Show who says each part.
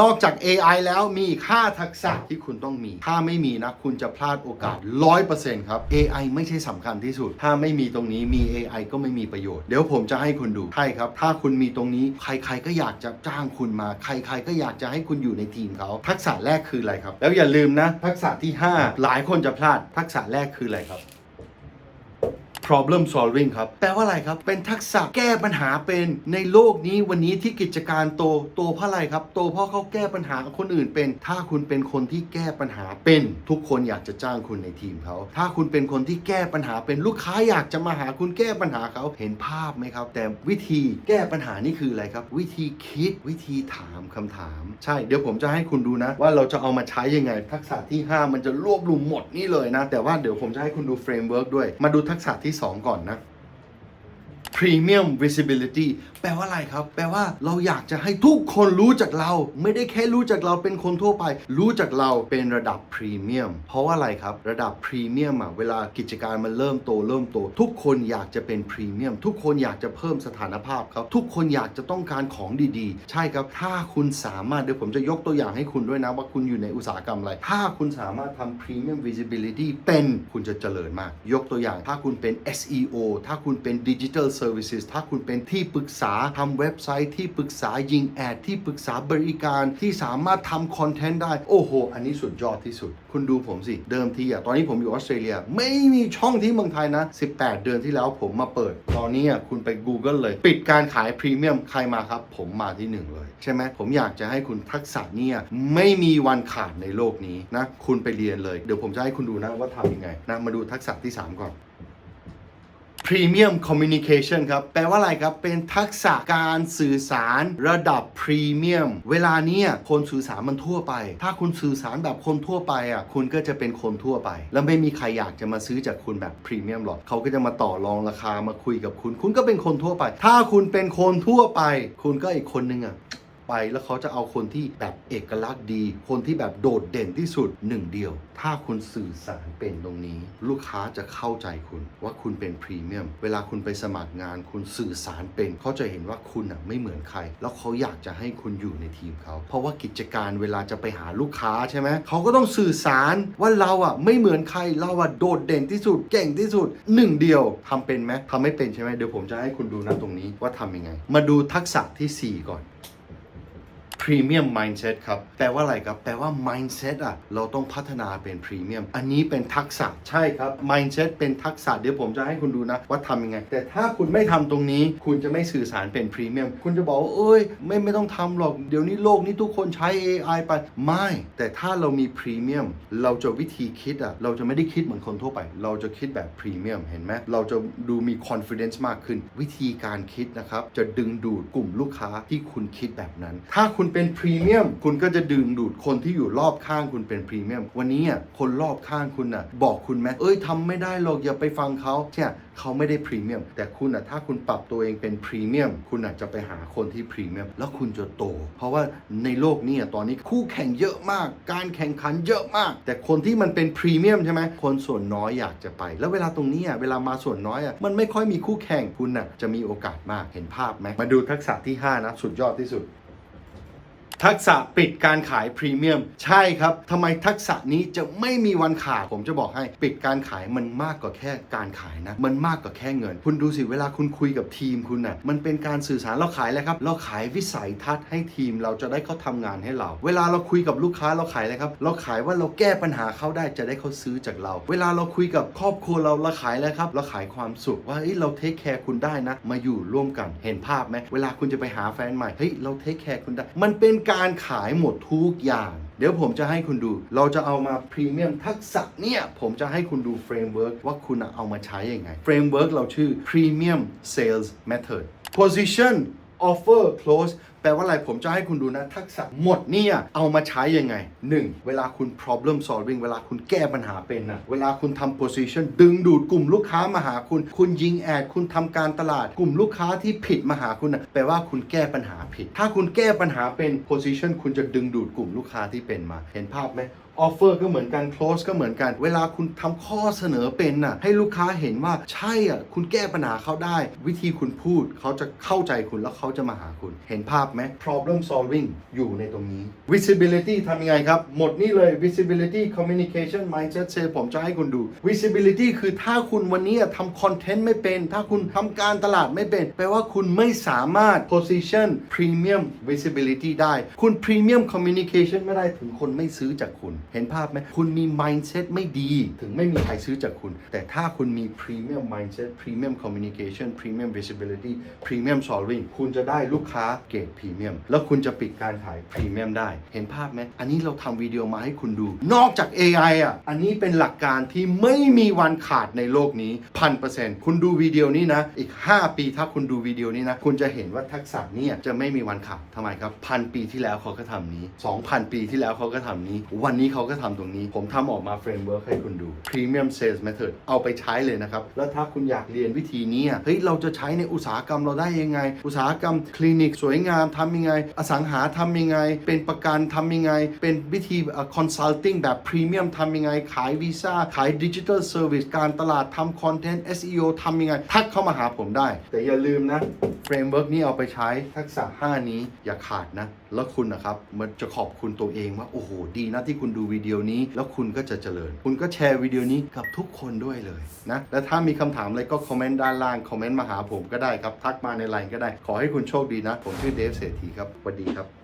Speaker 1: นอกจาก AI แล้วมีอีก5ทักษะที่คุณต้องมี ถ้าไม่มีนะ คุณจะพลาดโอกาส 100%ครับ AI ไม่ใช่สำคัญที่สุด ถ้าไม่มีตรงนี้มี AI ก็ไม่มีประโยชน์ เดี๋ยวผมจะให้คุณดู ใช่ครับ ถ้าคุณมีตรงนี้ ใครๆก็อยากจะจ้างคุณมา ใครๆก็อยากจะให้คุณอยู่ในทีมเขา ทักษะแรกคืออะไรครับ แล้วอย่าลืมนะ ทักษะที่ 5 หลายคนจะพลาด ทักษะแรกคืออะไรครับ problem solving ครับ แปลว่าอะไรครับ เป็นทักษะแก้ปัญหาเป็นในโลกนี้วันนี้ที่กิจการโตโตเพราะอะไรครับ โตเพราะเขาแก้ปัญหากับคนอื่นเป็น ถ้าคุณเป็นคนที่แก้ปัญหาเป็น ทุกคนอยากจะจ้างคุณในทีมเขา ถ้าคุณเป็นคนที่แก้ปัญหาเป็นลูกค้าอยากจะมาหาคุณแก้ปัญหาเขาเห็นภาพไหมครับ แต่วิธีแก้ปัญหานี่คืออะไรครับ วิธีคิดวิธีถามคำถาม ใช่เดี๋ยวผมจะให้คุณดูนะ ว่าเราจะเอามาใช้ยังไง ทักษะที่ 5 มันจะรวบรวมหมดนี่เลยนะ แต่ว่าเดี๋ยวผมจะให้คุณดูเฟรมเวิร์กด้วยมาดูทักษะที่2 ก่อนนะ Premium Visibility แปลว่าอะไรครับ แปลว่าเราอยากจะให้ทุกคนรู้จักเรา ไม่ได้แค่รู้จักเราเป็นคนทั่วไป รู้จักเราเป็นระดับพรีเมียมเพราะว่าอะไรครับ ระดับพรีเมียมอะเวลากิจการมันเริ่มโตเริ่มโต ทุกคนอยากจะเป็นพรีเมียมทุกคนอยากจะเพิ่มสถานภาพครับทุกคนอยากจะต้องการของดีๆ ใช่ครับ ถ้าคุณสามารถเดี๋ยวผมจะยกตัวอย่างให้คุณด้วยนะว่าคุณอยู่ในอุตสาหกรรมอะไร ถ้าคุณสามารถทำ Premium Visibility เป็นคุณจะเจริญมาก ยกตัวอย่างถ้าคุณเป็น SEO ถ้าคุณเป็น Digital Services ถ้าคุณเป็นที่ปรึกษาทำเว็บไซต์ที่ปรึกษายิงแอดที่ปรึกษาบริการที่สามารถทำคอนเทนต์ได้ โอ้โห อันนี้สุดยอดที่สุด คุณดูผมสิ เดิมทีอะตอนนี้ผมอยู่ออสเตรเลีย ไม่มีช่องที่เมืองไทยนะ 18 เดือนที่แล้วผมมาเปิด ตอนนี้อะคุณไป Google เลย ปิดการขายพรีเมียมใครมาครับ ผมมาที่หนึ่งเลย ใช่ไหมผมอยากจะให้คุณทักษะเนี่ยไม่มีวันขาดในโลกนี้นะคุณไปเรียนเลยเดี๋ยวผมจะให้คุณดูนะว่าทำยังไงนะมาดูทักษะที่ 3 ก่อน Premium Communication ครับ แปลว่าอะไรครับ เป็นทักษะการสื่อสารระดับพรีเมียม เวลาเนี้ยคนสื่อสารมันทั่วไป ถ้าคุณสื่อสารแบบคนทั่วไปอะ คุณก็จะเป็นคนทั่วไป แล้วไม่มีใครอยากจะมาซื้อจากคุณแบบพรีเมียมหรอก เขาก็จะมาต่อรองราคามาคุยกับคุณ คุณก็เป็นคนทั่วไป ถ้าคุณเป็นคนทั่วไป คุณก็อีกคนนึงอะ ไปแล้วเขาจะเอาคนที่แบบเอกลักษณ์ดี คนที่แบบโดดเด่นที่สุดหนึ่งเดียว ถ้าคุณสื่อสารเป็นตรงนี้ ลูกค้าจะเข้าใจคุณว่าคุณเป็นพรีเมียม เวลาคุณไปสมัครงานคุณสื่อสารเป็น เขาจะเห็นว่าคุณอะไม่เหมือนใคร แล้วเขาอยากจะให้คุณอยู่ในทีมเขา เพราะว่ากิจการเวลาจะไปหาลูกค้าใช่ไหมเขาก็ต้องสื่อสารว่าเราอะไม่เหมือนใครเราอะโดดเด่นที่สุด เก่งที่สุดหนึ่งเดียวทำเป็นไหมทำไม่เป็นใช่ไหมเดี๋ยวผมจะให้คุณดูนะตรงนี้ว่าทำยังไง มาดูทักษะทีสี่4 ก่อน Premium Mindset ครับแปลว่าอะไรครับ แปลว่า Mindset อะเราต้องพัฒนาเป็น Premium อันนี้เป็นทักษะใช่ครับ Mindset เป็นทักษะเดี๋ยวผมจะให้คุณดูนะว่าทำยังไง แต่ถ้าคุณไม่ทำตรงนี้ คุณจะไม่สื่อสารเป็น Premium คุณจะบอกว่าเอ้ยไม่ไม่ต้องทำหรอกเดี๋ยวนี้โลกนี้ทุกคนใช้ AI ไปไม่ แต่ถ้าเรามี Premium เราจะวิธีคิดอะเราจะไม่ได้คิดเหมือนคนทั่วไป เราจะคิดแบบ Premium เห็นไหมเราจะดูมี confidence มากขึ้น วิธีการคิดนะครับจะดึงดูดกลุ่มลูกค้าที่คุณคิดแบบนั้น ถ้าคุณเป็นพรีเมียมคุณก็จะดึงดูดคนที่อยู่รอบข้างคุณเป็นพรีเมียมวันนี้อะคนรอบข้างคุณอะบอกคุณไหมเอ้ยทำไม่ได้หรอกอย่าไปฟังเขาเนี่ยเขาไม่ได้พรีเมียมแต่คุณอะถ้าคุณปรับตัวเองเป็นพรีเมียมคุณอะจะไปหาคนที่พรีเมียมแล้วคุณจะโต เพราะว่าในโลกนี้ตอนนี้คู่แข่งเยอะมาก การแข่งขันเยอะมาก แต่คนที่มันเป็นพรีเมียมใช่ไหมคนส่วนน้อยอยากจะไป แล้วเวลาตรงนี้อะเวลามาส่วนน้อยอะมันไม่ค่อยมีคู่แข่งคุณอะจะมีโอกาสมากเห็นภาพไหมมาดูทักษะที่ห้านะ สุดยอดที่สุด ทักษะปิดการขายพรีเมียมใช่ครับทำไมทักษะนี้จะไม่มีวันขาดผมจะบอกให้ปิดการขายมันมากกว่าแค่การขายนะ มันมากกว่าแค่เงิน คุณดูสิเวลาคุณคุยกับทีมคุณนะ่ะมันเป็นการสื่อสารเราขายอะไรครับ เราขายวิสัยทัศน์ให้ทีมเราจะได้เขาทำงานให้เรา เวลาเราคุยกับลูกค้าเราขายอะไรครับ เราขายว่าเราแก้ปัญหาเขาได้จะได้เขาซื้อจากเรา เวลาเราคุยกับครอบครัวเราเราขายอะไรครับ เราขายความสุขว่าเฮ้ยเราเทคแคร์คุณได้นะ มาอยู่ร่วมกันเห็นภาพไหมเวลาคุณจะไปหาแฟนใหม่เฮ้ยเราเทคแคร์คุณได้ มันเป็นการการขายหมดทุกอย่าง เดี๋ยวผมจะให้คุณดู เราจะเอามาพรีเมียมทักษะเนี่ย ผมจะให้คุณดูเฟรมเวิร์กว่าคุณเอามาใช้ยังไงเฟรมเวิร์กเราชื่อ Premium Sales Method Position Offer Close แปลว่าอะไรผมจะให้คุณดูนะ ทักษะหมดเนี่ยเอามาใช้ยังไง 1. เวลาคุณ problem solving เวลาคุณแก้ปัญหาเป็นนะเวลาคุณทำ position ดึงดูดกลุ่มลูกค้ามาหาคุณ คุณยิงแอด คุณทำการตลาด กลุ่มลูกค้าที่ผิดมาหาคุณนะแปลว่าคุณแก้ปัญหาผิด ถ้าคุณแก้ปัญหาเป็น position คุณจะดึงดูดกลุ่มลูกค้าที่เป็นมา เห็นภาพไหม ออฟเฟอร์ก็เหมือนกัน close ก็เหมือนกัน เวลาคุณทำข้อเสนอเป็นน่ะ ให้ลูกค้าเห็นว่าใช่อะ คุณแก้ปัญหาเขาได้ วิธีคุณพูดเขาจะเข้าใจคุณแล้วเขาจะมาหาคุณ เห็นภาพไหม problem solving อยู่ในตรงนี้ visibility ทำยังไงครับ หมดนี่เลย visibility communication mindset เซผมจะให้คุณดู visibility คือถ้าคุณวันนี้ทำคอนเทนต์ไม่เป็น ถ้าคุณทำการตลาดไม่เป็น แปลว่าคุณไม่สามารถ position premium visibility ได้ คุณ premium communication ไม่ได้ถึงคนไม่ซื้อจากคุณเห็นภาพไหมคุณมี mindset ไม่ดี ถึงไม่มีใครซื้อจากคุณ แต่ถ้าคุณมี premium mindset premium communication premium visibility premium solving คุณจะได้ลูกค้าเกรด premium แล้วคุณจะปิดการขาย premium ได้ เห็นภาพไหม อันนี้เราทำวิดีโอมาให้คุณดู นอกจาก AI อะ อันนี้เป็นหลักการที่ไม่มีวันขาดในโลกนี้พันเปอร์เซ็นต์คุณดูวิดีโอนี้นะ อีก 5 ปีถ้าคุณดูวิดีโอนี้นะ คุณจะเห็นว่าทักษะนี้จะไม่มีวันขาดทำไมครับพันปีที่แล้วเขาก็ทำนี้ 2,000 ปีที่แล้วเขาก็ทำนี้ วันนี้เขาก็ทำตรงนี้ ผมทำออกมาเฟรมเวิร์กให้คุณดู Premium Sales Method เอาไปใช้เลยนะครับ แล้วถ้าคุณอยากเรียนวิธีนี้เฮ้ยเราจะใช้ในอุตสาหกรรมเราได้ยังไง อุตสาหกรรมคลินิกสวยงามทำยังไง อสังหาทำยังไง เป็นประกันทำยังไง เป็นวิธีคอนซัลทิงแบบพรีเมียมทำยังไง ขายวีซ่าขายดิจิทัลเซอร์วิสการตลาดทำคอนเทนต์ SEO ทำยังไง ทักเข้ามาหาผมได้ แต่อย่าลืมนะเฟรมเวิร์กนี้เอาไปใช้ทักษะ 5 นี้อย่าขาดนะ แล้วคุณนะครับมันจะขอบคุณตัวเองว่าโอ้โหดีนะที่คุณดูวิดีโอนี้ แล้วคุณก็จะเจริญ คุณก็แชร์วิดีโอนี้กับทุกคนด้วยเลยนะและถ้ามีคำถามอะไรก็คอมเมนต์ด้านล่างคอมเมนต์มาหาผมก็ได้ครับทักมาในไลน์ก็ได้ขอให้คุณโชคดีนะ ผมชื่อเดฟเศรษฐีครับสวัสดีครับ